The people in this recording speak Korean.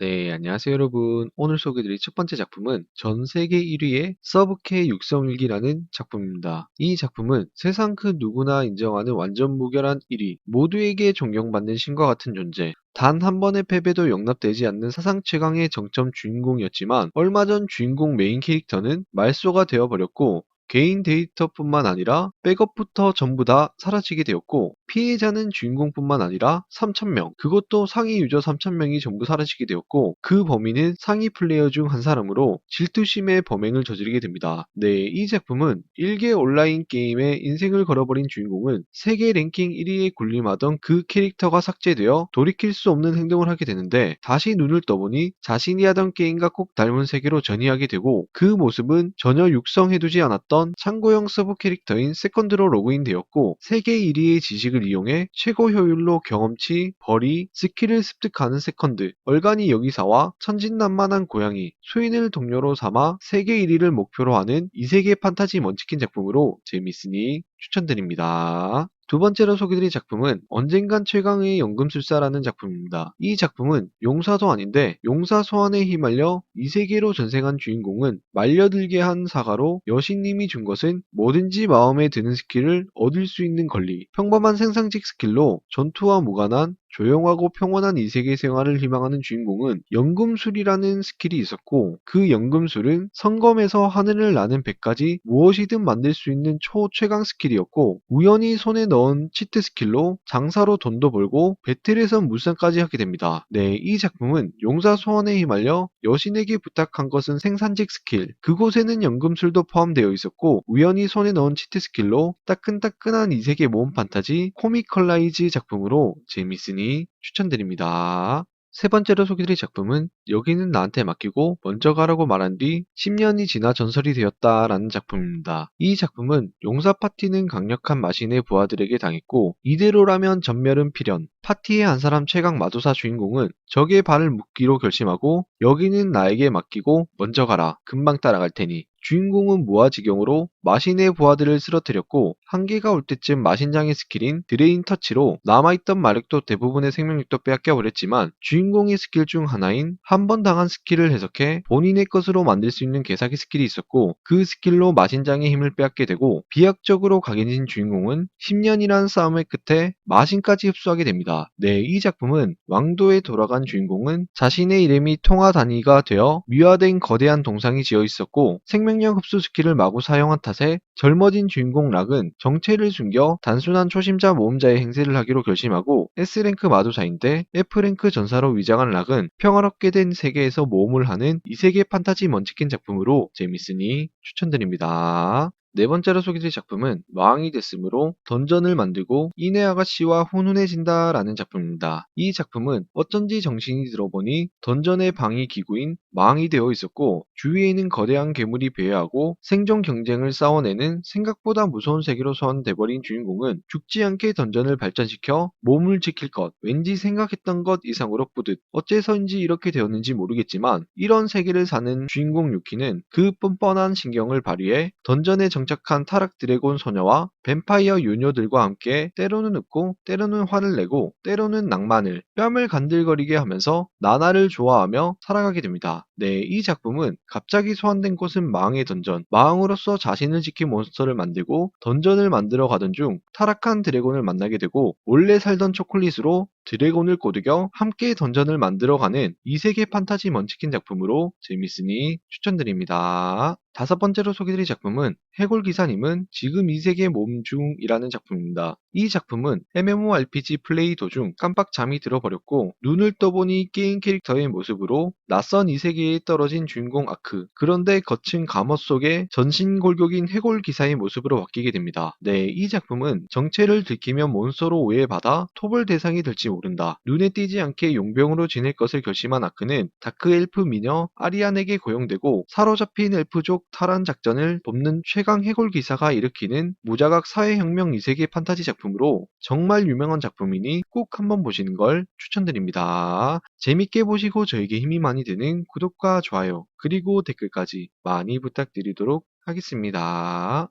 네, 안녕하세요, 여러분. 오늘 소개드릴 첫 번째 작품은 전 세계 1위의 서브K 육성일기라는 작품입니다. 이 작품은 세상 그 누구나 인정하는 완전 무결한 1위, 모두에게 존경받는 신과 같은 존재, 단한 번의 패배도 용납되지 않는 사상 최강의 정점 주인공이었지만 얼마 전 주인공 메인 캐릭터는 말소가 되어버렸고 개인 데이터뿐만 아니라 백업부터 전부 다 사라지게 되었고 피해자는 주인공뿐만 아니라 3,000명, 그것도 상위 유저 3,000명이 전부 사라지게 되었고 그 범인은 상위 플레이어 중 한 사람으로 질투심의 범행을 저지르게 됩니다. 네, 이 작품은 1개 온라인 게임에 인생을 걸어버린 주인공은 세계 랭킹 1위에 군림하던 그 캐릭터가 삭제되어 돌이킬 수 없는 행동을 하게 되는데 다시 눈을 떠보니 자신이 하던 게임과 꼭 닮은 세계로 전이하게 되고 그 모습은 전혀 육성해두지 않았던 참고형 서브 캐릭터인 세컨드로 로그인되었고 세계 1위의 지식을 이용해 최고 효율로 경험치, 벌이, 스킬을 습득하는 세컨드, 얼간이 여기사와 천진난만한 고양이, 수인을 동료로 삼아 세계 1위를 목표로 하는 이세계 판타지 먼치킨 작품으로 재밌으니 추천드립니다. 두 번째로 소개드릴 작품은 언젠간 최강의 연금술사라는 작품입니다. 이 작품은 용사도 아닌데 용사 소환에 휘말려 이 세계로 전생한 주인공은 말려들게 한 사가로 여신님이 준 것은 뭐든지 마음에 드는 스킬을 얻을 수 있는 권리, 평범한 생상직 스킬로 전투와 무관한 조용하고 평온한 이 세계 생활을 희망하는 주인공은 연금술이라는 스킬이 있었고 그 연금술은 성검에서 하늘을 나는 배까지 무엇이든 만들 수 있는 초최강 스킬이었고 우연히 손에 넣은 치트 스킬로 장사로 돈도 벌고 배틀에서 물상까지 하게 됩니다. 네, 이 작품은 용사 소원에 휘말려 여신에게 부탁한 것은 생산직 스킬, 그곳에는 연금술도 포함되어 있었고 우연히 손에 넣은 치트 스킬로 따끈따끈한 이 세계 모험 판타지 코미컬라이즈 작품으로 재밌으니 추천드립니다. 세 번째로 소개드릴 작품은 여기는 나한테 맡기고 먼저 가라고 말한 뒤 10년이 지나 전설이 되었다라는 작품입니다. 이 작품은 용사 파티는 강력한 마신의 부하들에게 당했고 이대로라면 전멸은 필연. 파티의 한 사람 최강 마도사 주인공은 적의 발을 묶기로 결심하고 여기는 나에게 맡기고 먼저 가라. 금방 따라갈 테니 주인공은 무아지경으로 마신의 부하들을 쓰러뜨렸고 한계가 올 때쯤 마신장의 스킬인 드레인 터치로 남아있던 마력도 대부분의 생명력도 빼앗겨 버렸지만 주인공의 스킬 중 하나인 한 번 당한 스킬을 해석해 본인의 것으로 만들 수 있는 개사기 스킬이 있었고 그 스킬로 마신장의 힘을 빼앗게 되고 비약적으로 각인진 주인공은 10년이란 싸움의 끝에 마신까지 흡수하게 됩니다. 네, 이 작품은 왕도에 돌아간 주인공은 자신의 이름이 통화 단위가 되어 미화된 거대한 동상이 지어 있었고 생명력 흡수 스킬을 마구 사용한 탓에 젊어진 주인공 락은 정체를 숨겨 단순한 초심자 모험자의 행세를 하기로 결심하고 S랭크 마도사인데 F랭크 전사로 위장한 락은 평화롭게 된 세계에서 모험을 하는 이세계 판타지 먼치킨 작품으로 재밌으니 추천드립니다. 네 번째로 소개드릴 작품은 왕이 됐으므로 던전을 만들고 이내 아가씨와 훈훈해진다 라는 작품입니다. 이 작품은 어쩐지 정신이 들어보니 던전의 방위 기구인 망이 되어 있었고 주위에는 거대한 괴물이 배회하고 생존 경쟁을 싸워내는 생각보다 무서운 세계로 소환돼버린 주인공은 죽지 않게 던전을 발전시켜 몸을 지킬 것 왠지 생각했던 것 이상으로 뿌듯 어째서인지 이렇게 되었는지 모르겠지만 이런 세계를 사는 주인공 유키는 그 뻔뻔한 신경을 발휘해 던전에 정착한 타락 드래곤 소녀와 뱀파이어 유녀들과 함께 때로는 웃고 때로는 화를 내고 때로는 낭만을 뺨을 간들거리게 하면서 나나를 좋아하며 살아가게 됩니다. 네, 이 작품은 갑자기 소환된 곳은 망의 던전, 망으로서 자신을 지킬 몬스터를 만들고 던전을 만들어 가던 중 타락한 드래곤을 만나게 되고 원래 살던 초콜릿으로 드래곤을 꼬드겨 함께 던전을 만들어가는 이세계 판타지 먼치킨 작품으로 재밌으니 추천드립니다. 다섯 번째로 소개드릴 작품은 해골 기사님은 지금 이 세계 몸 중이라는 작품입니다. 이 작품은 MMORPG 플레이 도중 깜빡 잠이 들어버렸고 눈을 떠보니 게임 캐릭터의 모습으로 낯선 이 세계에 떨어진 주인공 아크 그런데 거친 감옷 속에 전신 골격인 해골 기사의 모습으로 바뀌게 됩니다. 네, 이 작품은 정체를 들키면 몬스터로 오해받아 토벌 대상이 될지 모른다. 눈에 띄지 않게 용병으로 지낼 것을 결심한 아크는 다크 엘프 미녀 아리안에게 고용되고 사로잡힌 엘프족 탈환 작전을 돕는 최강 해골 기사가 일으키는 무자각 사회혁명 이세계 판타지 작품으로 정말 유명한 작품이니 꼭 한번 보시는 걸 추천드립니다. 재밌게 보시고 저에게 힘이 많이 드는 구독과 좋아요 그리고 댓글까지 많이 부탁드리도록 하겠습니다.